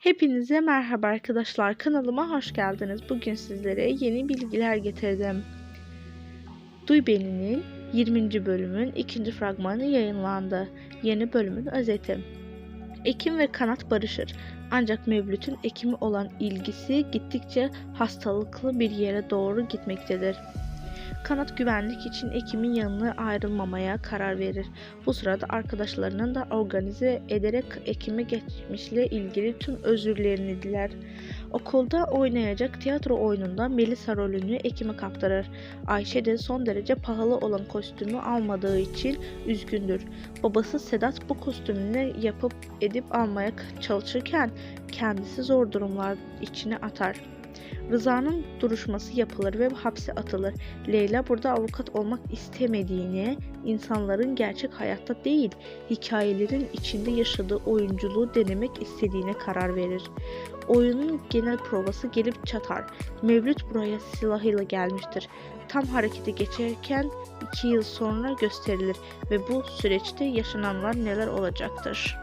Hepinize merhaba arkadaşlar. Kanalıma hoş geldiniz. Bugün sizlere yeni bilgiler getirdim. Duy Beni'nin 20. bölümün ikinci fragmanı yayınlandı. Yeni bölümün özeti. Ekim ve Kanat barışır. Ancak Mevlüt'ün Ekim'e olan ilgisi gittikçe hastalıklı bir yere doğru gitmektedir. Kanat güvenlik için Ekim'in yanına ayrılmamaya karar verir. Bu sırada arkadaşlarının da organize ederek Ekim'e geçmişle ilgili tüm özürlerini diler. Okulda oynayacak tiyatro oyununda Melisa rolünü Ekim'e kaptırır. Ayşe de son derece pahalı olan kostümü almadığı için üzgündür. Babası Sedat bu kostümünü yapıp edip almaya çalışırken kendisi zor durumlar içine atar. Rıza'nın duruşması yapılır ve hapse atılır. Leyla burada avukat olmak istemediğini, insanların gerçek hayatta değil, hikayelerin içinde yaşadığı oyunculuğu denemek istediğine karar verir. Oyunun genel provası gelip çatar. Mevlüt buraya silahıyla gelmiştir. Tam harekete geçerken iki yıl sonra gösterilir ve bu süreçte yaşananlar neler olacaktır?